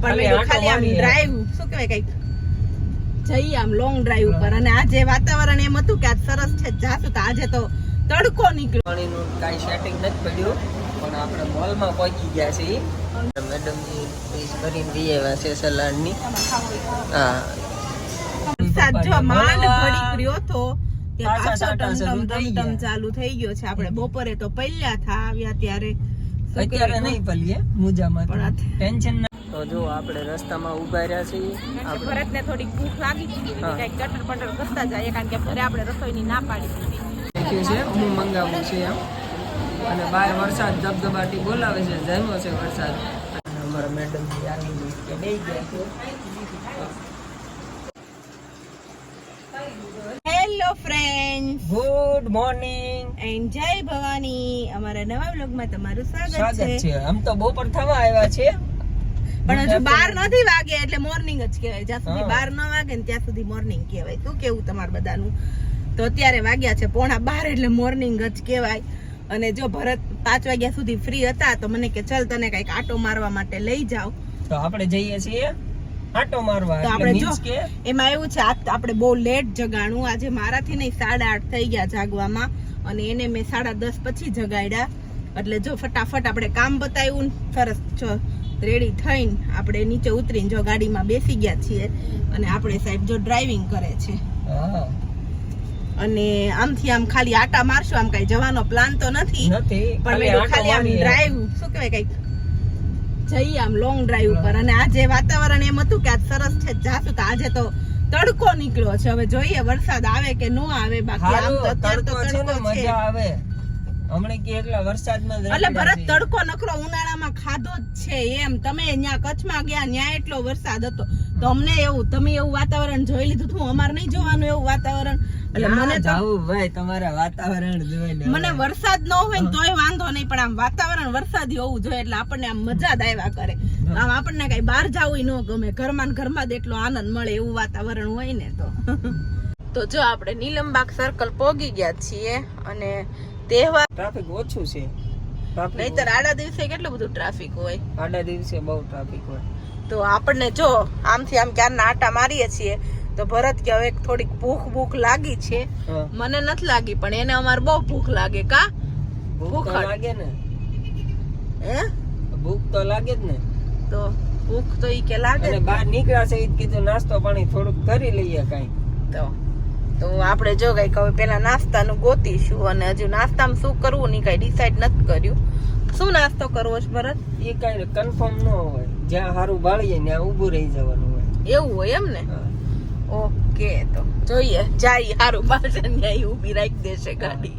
પણ ખાલી આમ ડ્રાઈવ શું કહેવાય કંઈક? જઈએ આમ લોંગ ડ્રાઈવ ઉપર. અને આજે વાતાવરણ એમ હતું કે આજ સરસ છે જાશું તો આજે તો તડકો નીકળ્યો. પાણીનું કાંઈ સેટિંગ નથી પડ્યું પણ આપણે મોલમાં પહોંચી ગયા છીએ. મેડમજી ફીસ ભરીને લઈ આવ્યા છે સલાડની. હા. સાચો માંડ મળવા- ઘડીક તો ચાલુ થઈ ગયો છે આપણે. બપોરે તો પહેલા થા આવ્યા ત્યારે. અત્યારે નહીં પલીએ મુજામાં પણ ટેન્શન તો જો આપણે રસ્તામાં ઊભા રહ્યા છીએ. ભરતને થોડીક ભૂખ લાગી હતી કઈ કટર પટર કરતા જાય કારણ કે ઘરે આપણે રસોઈની ના પાડી લખ્યું છે? હું મંગાવું છે એમ. અને બહાર વરસાદ ધબધબાટી બોલાવે છે જામ્યો છે વરસાદ. અમારા મેડમ આવી કે બે ગયા છે. Hello friend good morning and જય ભવાની. અમારા નવા બ્લોગમાં તમારું સ્વાગત છે. આમ તો બપોર થવા આવ્યા છે. પણ હજુ બાર નથી વાગે એટલે મોર્નિંગ જ કહેવાય. જ્યાં સુધી બાર ન વાગે ને ત્યાં સુધી મોર્નિંગ કહેવાય. શું કેવું તમારે બધાનું? તો અત્યારે વાગ્યા છે પોણા બાર એટલે મોર્નિંગ જ કહેવાય. અને જો ભરત પાંચ વાગ્યા સુધી ફ્રી હતા તો મને કે ચલ તને કંઈક આટો મારવા માટે લઈ જાઓ. તો આપણે જઈએ છીએ આટો મારવા તો આપણે જો એમાં એવું છે આપણે બહુ લેટ જગાણું. આજે મારાથી નહીં સાડા આઠ થઈ ગયા જાગવામાં. અને એને મેં સાડા દસ પછી જગાડ્યા. એટલે જો ફટાફટ આપણે કામ બતાવ્યું ને સરસ જો રેડી થઈને આપણે નીચે ઉતરીને જો ગાડીમાં બેસી ગયા છીએ અને આપણે સાહેબ જો ડ્રાઇવિંગ કરે છે. અને આમથી આમ ખાલી આટા મારશું આમ કઈ જવાનો પ્લાન તો નથી પણ ખાલી આમ ડ્રાઈવ શું કહેવાય કંઈક? જઈએ આમ લોંગ ડ્રાઈવ ઉપર. અને આજે વાતાવરણ એમ હતું કે આજ સરસ છે જાશું તો આજે તો તડકો નીકળ્યો છે. હવે જોઈએ વરસાદ આવે કે નો આવે બાકી આમ તો અત્યારે તો તડકો છે ને તડકો છે. મજા આવે. હમણાં કે એટલા વરસાદમાં એટલે ભરત તડકો નકરો ઉનાળામાં ખાધો જ છે એમ. તમે ત્યાં કચ્છમાં ગયા ત્યાં એટલો વરસાદ હતો. તો અમને એવું તમે એવું વાતાવરણ જોઈ લીધું હતું અમારે નહીં જોવાનું એવું વાતાવરણ. એટલે મને તો જાવું ભાઈ તમારા વાતાવરણ જોઈને મને વરસાદ ન હોય ને તોય વાંધો નહીં પણ આમ વાતાવરણ વરસાદી હોવું જોઈએ એટલે આપણને આમ મજા જ આવ્યા કરે. આમ આપણને કઈ બહાર જવું ન ગમે ઘરમાં ને ઘરમાં જ એટલો આનંદ મળે એવું વાતાવરણ હોય ને તો. તો જો આપણે નીલમબાગ સર્કલ પોગી ગયા છીએ અને તહેવાર. ટ્રાફિક ઓછું છે. નહીતર આડા દિવસે કેટલું બધું ટ્રાફિક હોય? આડા દિવસે બહુ ટ્રાફિક હોય. તો આપણને જો આમથી આમ ક્યારના આટા મારીએ છીએ તો ભરત કે હવે થોડીક ભૂખ ભૂખ લાગી છે. મને નથી લાગી પણ એને અમારે બહુ ભૂખ લાગે કા? ભૂખ લાગે ને. હે? ભૂખ તો લાગે જ ને. તો ભૂખ તો ઈ કે લાગે ને. બહાર નીકળ્યા છે ઈ કીધું નાસ્તો પાણી થોડુંક કરી લઈએ કાંઈ. તો તો આપણે જો કંઈક હવે પેલા નાસ્તાનું ગોતીશું અને હજુ નાસ્તામાં શું કરવું ની કઈ ડિસાઈડ નથી કર્યું. શું નાસ્તો કરવો છે ભરત? એ કાંઈ કન્ફર્મ ન હોય. જ્યાં સારું ભાળીએ ત્યાં ઊભું રહી જવાનું હોય. એવું હોય એમ ને? ઓકે તો જોઈએ. જાય સારું બાળશે ત્યાં ઊભી રાખી દેશે ગાડી.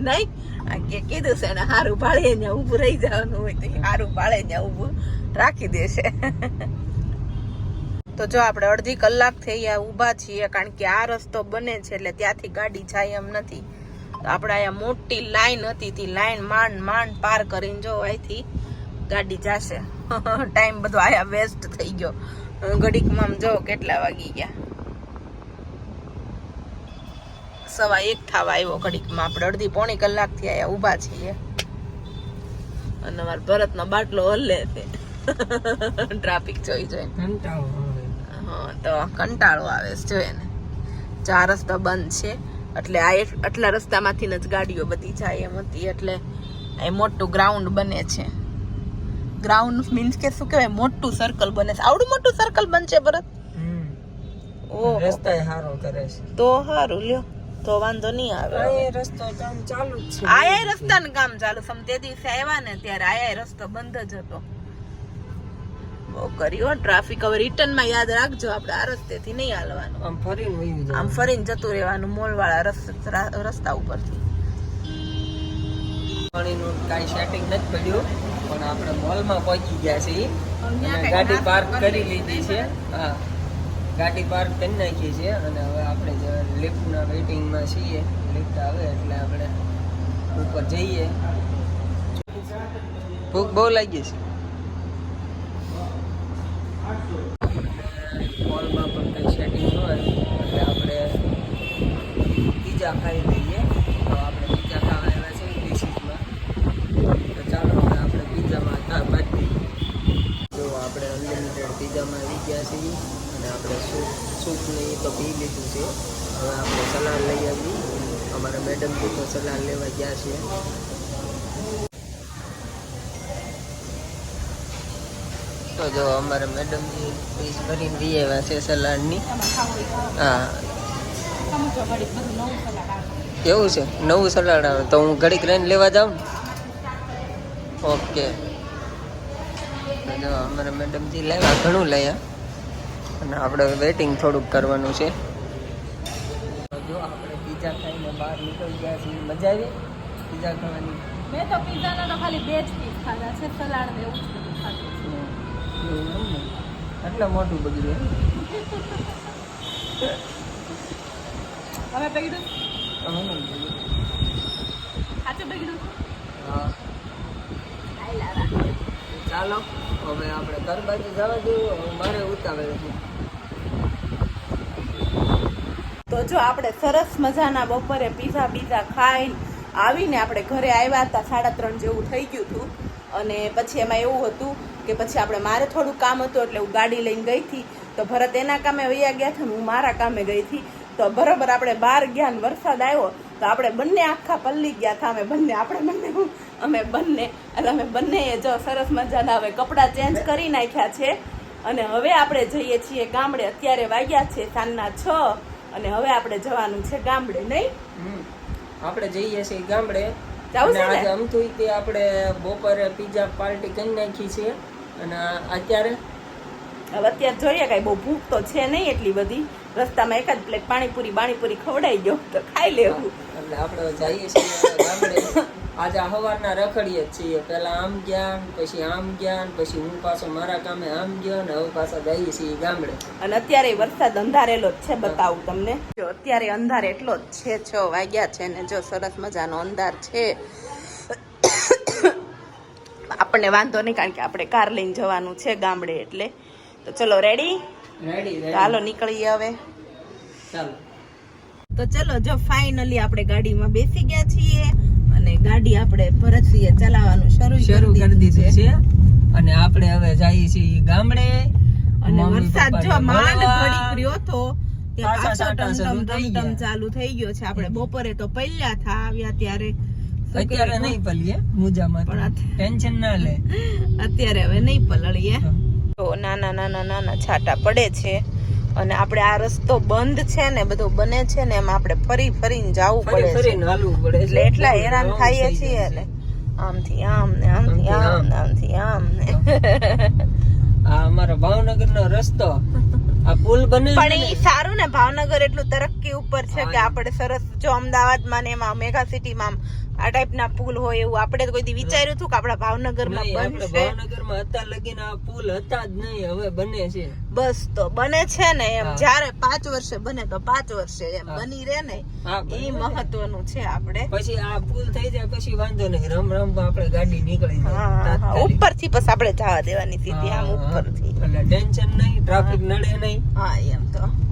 નહીં? આ કે કીધું છે ને સારું ભાળે ત્યાં ઊભું રહી જવાનું હોય તો હારું ભાળે ત્યાં ઊભું રાખી દેશે. તો જો આપણે અડધી કલાક થઈ અહીંયા ઊભા છીએ, કારણ કે આ રસ્તો બને છે એટલે ત્યાંથી ગાડી જાય એમ નથી. આપણે અહીંયા મોટી લાઈન હતી, તે લાઈન માંડ માંડ પાર કરીને જો અહીંથી ગાડી જશે. ટાઈમ બધો આયા વેસ્ટ થઈ ગયો. ઘડીકમાં જો કેટલા વાગી ગયા. સવા એક થવા આવ્યો ઘડીકમાં. આપણે અડધી પોણી કલાકથી આયા ઊભા છીએ. અને અમારા ભરતનો બાટલો હલે છે. ટ્રાફિક જોઈ જોઈ તો કંટાળો આવે છે જોઈએ ને ચાર રસ્તા બંધ છે. એટલે આ આટલા રસ્તામાંથી જ ગાડીઓ બધી જાય એમ હતી. એટલે એ મોટું ગ્રાઉન્ડ બને છે. ગ્રાઉન્ડ મીન્સ કે શું કહેવાય? મોટું સર્કલ બને છે. આવડું મોટું સર્કલ બનશે ભરત? હમ. ઓહો. રસ્તાય સારો કરે છે. તો સારું લ્યો. તો વાંધો નહીં આવે હવે. રસ્તો કામ ચાલુ જ છે. આયા રસ્તાનું કામ ચાલુ સમ તે દિવસે આવ્યા ને ત્યારે આયા રસ્તો બંધ જ હતો. બહુ કર્યું ટ્રાફિક હવે રિટર્નમાં યાદ રાખજો આપણે આ રસ્તેથી નહીં હાલવાનું. આમ ફરીને આમ ફરીને જતું રહેવાનું મોલ વાળા રસ્તા ઉપરથી. પાણીનું કાંઈ સેટિંગ નથી પડ્યું પણ આપણે મોલમાં પહોંચી ગયા છીએ. અને ગાડી પાર્ક કરી કરી લીધી છે. હા. ગાડી પાર્ક કરી નાખી છે અને હવે આપણે જે લિફ્ટના વેઇટિંગમાં છીએ લિફ્ટ આવે એટલે આપણે ઉપર જઈએ. ભૂખ બહુ લાગી છે મોલમાં પણ કંઈ સેટિંગ હોય, એટલે આપણે પીઝા ખાઈ લઈએ. તો આપણે પીઝા ખાવા આવ્યા છે ડિશીસમાં તો ચાલો હવે આપણે પીઝામાં તા પાડી જો આપણે અનલિમિટેડ પીઝામાં આવી ગયા છીએ અને આપણે સૂપ સૂપ ને તો પી લીધું છે. હવે આપણે સલાડ લઈ આવી અમારા મેડમથી તો સલાડ લેવા ગયા છીએ તો જો અમારા મેડમજી ફીસ ભરીને દઈ આવ્યા છે સલાડની. હા. એવું છે? નવું સલાડ આવે. તો હું ઘડીક લઈને લેવા જાઉં ઓકે. જો અમારા મેડમજી લાવ્યા, ઘણું લયા. અને આપણે વેટિંગ થોડુંક કરવાનું છે. જો આપણે પીઝા ખાઈને બહાર નીકળી ગયા છીએ. મજા આવી? પીઝા ખાવાની? મેં તો પીઝાના તો ખાલી બે જ પીસ ખાધા છે. સલાડ ને એવું આટલા મોટું બગડ્યું હવે બગડ્યું હા ને બગડ્યું. હા આયલા રાખો. ચાલો હવે આપણે ઘર બાજુ જવા જોયું હવે મારે ઉતાવળ છે તો જો આપણે સરસ મજાના બપોરે પીઝા બીઝા ખાઈ આવીને આપણે ઘરે આવ્યા હતા, સાડા ત્રણ જેવું થઈ ગયું હતું. અને પછી એમાં એવું હતું કે પછી આપણે મારે થોડું કામ હતું એટલે હું ગાડી લઈને ગઈ હતી. તો ભરત એના કામે વૈયા ગયા હતા હું મારા કામે ગઈ હતી. તો બરાબર આપણે બહાર ગયા ને વરસાદ આવ્યો, તો આપણે બંને આખા પલ્લી ગયા હતા. અમે બંને, આપણે બંને અમે બંને. એટલે અમે બંને જો સરસ મજાના હવે કપડાં ચેન્જ કરી નાખ્યા છે. અને હવે આપણે જઈએ છીએ ગામડે. અત્યારે વાગ્યા છે સાંજના છ અને હવે આપણે જવાનું છે ગામડે, નહીં. આપણે જઈએ છીએ ગામડે? આજે અમથું તે આપણે બપોરે પીઝા પાર્ટી કરી નાખી છે. અને અત્યારે? હવે અત્યારે જોઈએ કઈ બહુ ભૂખ તો છે નહીં એટલી બધી. રસ્તામાં એકાદ પ્લેટ પાણીપુરી બાણીપુરી ખવડાઈ ગયો તો ખાઈ લેવું. એટલે આપણે જઈએ છીએ ગામડે. આજે સવારના રખડીએ જ છીએ. પહેલા આમ ગયા પછી આમ ગયા પછી હું પાછો મારા કામે આમ ગયો ને હવે પાછા જઈએ છીએ ગામડે. અને અત્યારે વરસાદ અંધારેલો જ છે બતાવું તમને. જો અત્યારે અંધાર એટલો જ છે છ વાગ્યા છે ને જો સરસ મજાનો અંધાર છે. આપણને વાંધો નહીં કારણ કે આપણે કાર લઈને જવાનું છે ગામડે એટલે. તો ચલો રેડી રેડી ચાલો નીકળીએ હવે. ચાલો. તો ચલો જો ફાઇનલી આપણે ગાડીમાં બેસી ગયા છીએ. અને ગાડી આપણે ભરતસિંહે ચલાવવાનું શરૂ શરૂ કરી દીધું છે. અને આપણે હવે જઈએ છીએ ગામડે. અને વરસાદ જો માંડ પડી ગયો તો ચાલુ થઈ ગયો છે. આપણે બપોરે તો પહેલા થા આવ્યા ત્યારે. અત્યારે? નહીં પલીએ મુજામાં પણ ટેન્શન ના લે. અત્યારે હવે નહીં પલળીએ. તો નાના નાના નાના છાટા પડે છે. અને આપણે આ રસ્તો બંધ છે ને બધું બને છે ને એમ આપણે ફરી ફરીને જવું પડે એટલે એટલા હેરાન થઈએ છીએ ને આમથી આમ ને આમથી આમ. ને આમથી આમ ને. આ અમારો ભાવનગર નો રસ્તો આ પુલ બને પણ એ સારું ને ભાવનગર એટલું તરક્કી ઉપર છે કે. આપણે સરસ જો અમદાવાદમાં ને એમાં મેગા સિટીમાં આમ આ ટાઈપના પુલ હોય એવું. આપણે તો કોઈ દી વિચાર્યું હતું કે આપણા ભાવનગરમાં બનશે? ભાવનગરમાં હતા લગીન આ પુલ હતા જ નહીં હવે બને છે. બસ તો બને છે ને એમ. જ્યારે પાંચ વર્ષે બને તો પાંચ વર્ષે એમ. બની રહે ને. એ. મહત્વનું છે આપણે. પછી આ પુલ થઈ જાય પછી વાંધો નહીં. રમ રમ આપણે ગાડી નીકળી જાય ઉપરથી બસ આપણે જવા દેવાની સીધી આમ. ઉપરથી. એટલે ટેન્શન નહીં ટ્રાફિક નડે નહીં. હા એમ તો.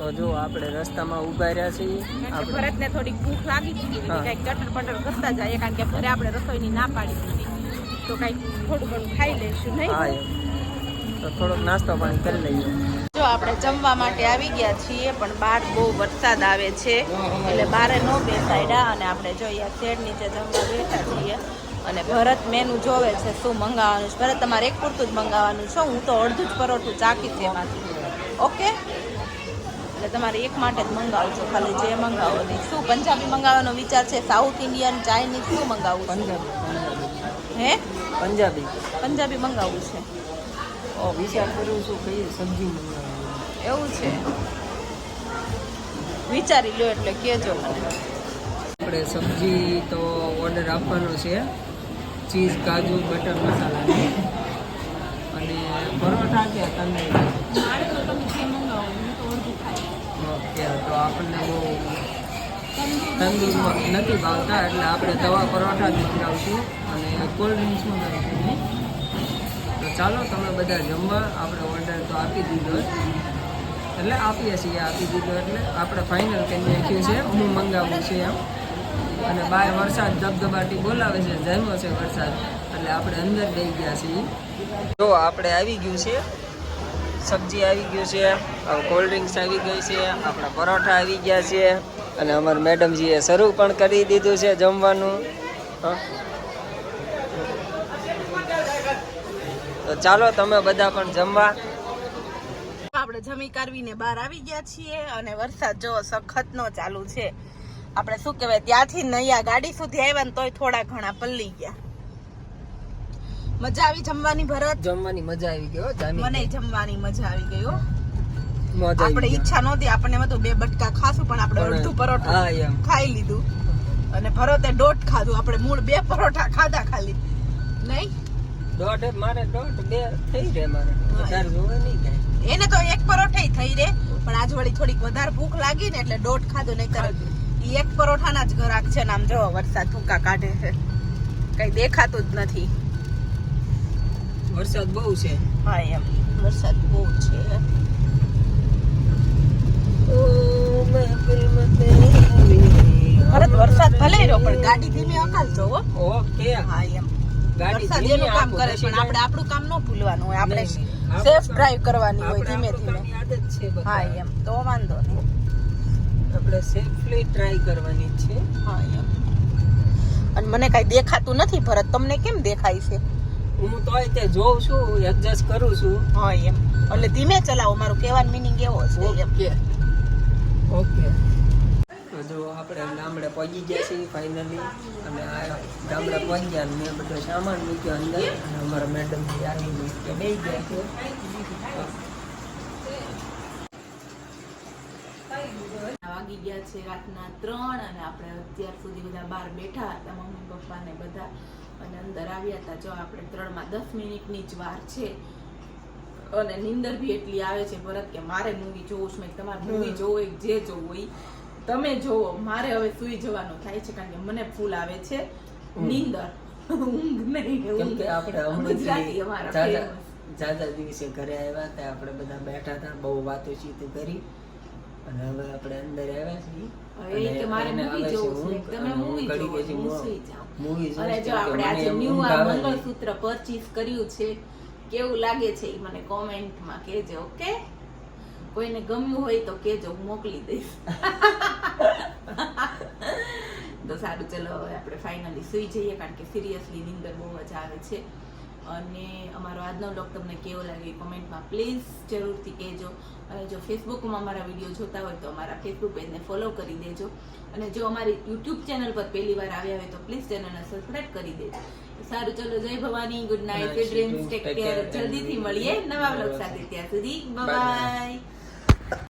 તો જો આપણે રસ્તામાં ઊભા રહ્યા છીએ. આપણે ભરતને થોડીક ભૂખ લાગી હતી કંઈક ચટર પટર કરતા જાય કારણ કે ઘરે આપણે રસોઈની ના પાડી દીધી. તો કંઈક થોડું ઘણું ખાઈ લઈશું નહીં? તો થોડોક નાસ્તો પાણી કરી લઈએ. જો આપણે જમવા માટે આવી ગયા છીએ પણ બહાર બહુ વરસાદ આવે છે એટલે બારે ન બેસાડ્યા અને આપણે જોઈએ શેડ નીચે જમવા બેઠા છીએ. અને ભરત મેનુ જોવે છે શું મંગાવવાનું છે? ભરત તમારે એક પૂરતું જ મંગાવવાનું છે હું તો અડધું જ પરોઠું ચાખી છે એમાંથી. ઓકે? એટલે તમારે એક માટે જ મંગાવજો ખાલી જે મંગાવો નહીં શું પંજાબી મંગાવવાનો વિચાર છે? સાઉથ ઇન્ડિયન ચાઇનીઝ શું મંગાવવું હે? પંજાબી. પંજાબી મંગાવવું છે. ઓ વિચાર કરું છું કઈ સબ્જી એવું છે. વિચારી લો એટલે કેજો મને. આપણે સબ્જી તો ઓર્ડર આપવાનો છે. ચીઝ કાજુ બટર મસાલા અને પરોઠા કે તંદૂરી ઓકે તો આપણને બહુ તંદૂર નથી ભાવતા એટલે આપણે તવા પરોઠા જ મંગાવશું અને કોલ્ડ ડ્રિંક્સમાં મંગાવીશું તો ચાલો તમે બધા જમવા. આપણે ઓર્ડર તો આપી દીધો એટલે આપીએ છીએ આપી દીધો એટલે આપણે ફાઇનલ કરી નાખ્યું છે. હું મંગાવું છે એમ. અને બાય વરસાદ ધબધબાટી બોલાવે છે જમ્યો છે વરસાદ. એટલે આપણે અંદર લઈ ગયા છીએ. જો આપણે આવી ગયું છે, સબ્જી આવી ગયું છે કોલ્ડ ડ્રિંક્સ આવી ગઈ છે, આપણા પરોઠા આવી ગયા છે, અને અમારા મેડમજીએ શરૂ પણ કરી દીધું છે જમવાનું. તો ચાલો તમે બધા પણ જમવા. આપણે જમી કરવીને બહાર આવી ગયા છીએ અને વરસાદ જો સખતનો ચાલુ છે. આપણે શું કહેવાય, ત્યાંથી નૈયા ગાડી સુધી આવ્યા ને તોય થોડા ઘણા પલ્લી ગયા. મજા આવી જમવાની ભરત? જમવાની મજા આવી ગયો મને જમવાની મજા આવી આવી આપણે ઈચ્છા નહોતી આપણને એમ હતું બે બટકા ખાશું પણ આપણે અડધું પરોઠા ખાઈ લીધું. અને ભરતે દોઢ ખાધું આપણે મૂળ બે પરોઠા ખાધા ખાલી. નહીં? દોઢ મારે દોઢ બે થઈ રહે મારે. વધારે જોવે નહીં એને તો એક પરોઠા થઈ રે પણ આજ વળી થોડીક વધારે ભૂખ લાગી ને એટલે દોઢ ખાધું નહીં ઈ એક પરોઠાના જ ઘરાક છે ને આમ જો વરસાદ ભૂકા કાઢે છે. કઈ દેખાતું જ નથી. વરસાદ બહુ છે. હા એમ. વરસાદ બહુ છે. ભરત વરસાદ ભલે રહ્યો પણ ગાડી ધીમે અકાલજો ઓકે હા એમ. ગાડી વરસાદ એનું કામ કરે પણ આપણે આપણું કામ ન ભૂલવાનું હોય. આપણે સેફ ડ્રાઈવ કરવાની હોય ધીમે ધીમે. હા એમ. તો વાંધો નહીં. આપણે સેફલી ટ્રાય કરવાની છે. હા એમ. અને મને કઈ દેખાતું નથી ભરત. તમને કેમ દેખાય છે? હું તોય તે જોઉં છું એડજસ્ટ કરું છું. હા એમ. એટલે ધીમે ચલાવો મારું કહેવાનું મિનિંગ એવો છે ઓકે ઓકે જો આપણે ગામડે પહોંચી ગયા છીએ ફાઇનલી અને આ ગામડે પહોંચ્યા ને મેં બધો સામાન મૂક્યો અંદર. અને અમારા મેડમ આવી કે બે ગયા છે. વાગી ગયા છે રાતના ત્રણ અને આપણે અત્યાર સુધી બધા બહાર બેઠા હતા મમ્મી પપ્પાને બધા. અને અંદર આવ્યા હતા. જો આપણે ત્રણમાં દસ મિનિટની જ વાર છે. અને નિંદર બી એટલી આવે છે ભરત કે મારે મૂવી જોવું છે તમારે મૂવી જોવો જે જોવું એ તમે જોવો. મારે હવે સુઈ જવાનું થાય છે કારણ કે મને ફૂલ આવે છે નીંદર. ઊંઘ નહીં કેમ. કે આપણે ગુજરાતી અમારા જાજા દિવસે ઘરે આવ્યા હતા આપણે બધા બેઠા હતા બહુ વાતો ચીતો કરી. અને હવે આપણે અંદર આવ્યા છીએ. કે મારે મૂવી જોવું છે. તમે મૂવી જોવો મૂવી જોઈશ અને જો આપણે આજે ન્યુ આ મંગળસૂત્ર પરચેસ કર્યું છે કેવું લાગે છે એ મને કોમેન્ટમાં કહેજો ઓકે? કોઈને ગમ્યું હોય તો કહેજો હું મોકલી દઈશ. તો સારું ચલો હવે આપણે ફાઇનલી સુઈ જઈએ કારણ કે સિરિયસલી નિંદર બહુ જ આવે છે. અને અમારો આજનો બ્લોગ તમને કેવો લાગે કોમેન્ટમાં પ્લીઝ જરૂરથી કહેજો. અને જો ફેસબુકમાં અમારા વીડિયો જોતા હોય તો અમારા ફેસબુક પેજને ફોલો કરી દેજો. અને જો અમારી યુટ્યુબ ચેનલ પર પહેલી વાર આવ્યા હોય તો પ્લીઝ ચેનલને સબસ્ક્રાઈબ કરી દેજો. સારું ચલો જય Bhavani. Good night dreams take care જલ્દીથી મળીએ નવા બ્લોગ સાથે ત્યાં સુધી. બાય